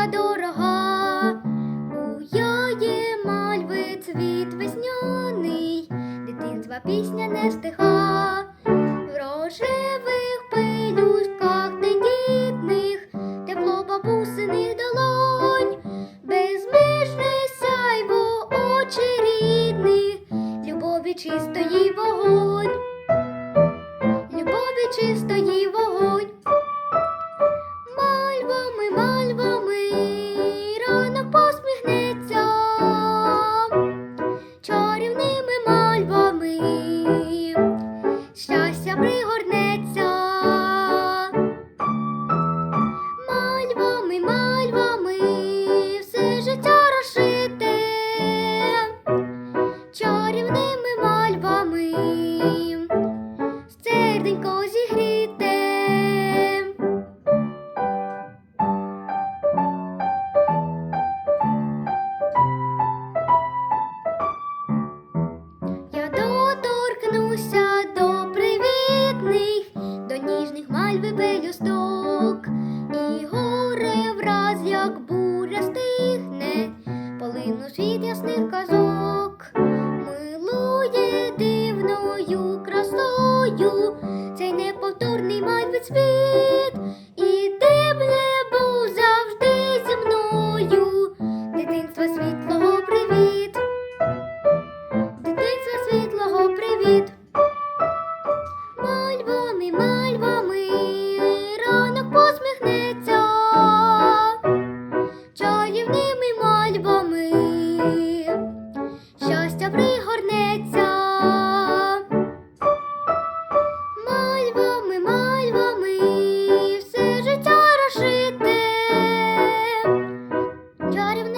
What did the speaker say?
така дорога, буяє мальви цвіт весняний, дитинства пісня не стиха, в рожевих пелюстках тендітних, тепло бабусиних долонь, безмежне сяйво очі рідних, любові чистої вогонь, любові чистої вогонь. Серденько зігріте. Я доторкнуся до привітних, до ніжних мальви пелюсток, і горе враз, як буря стихне, полину світ ясних казок, милує повний мабуть світ, і ти був завжди зі мною. Дитинство світлого привіт, дитинство світлого привіт. Мальво, не мальво. Jordan.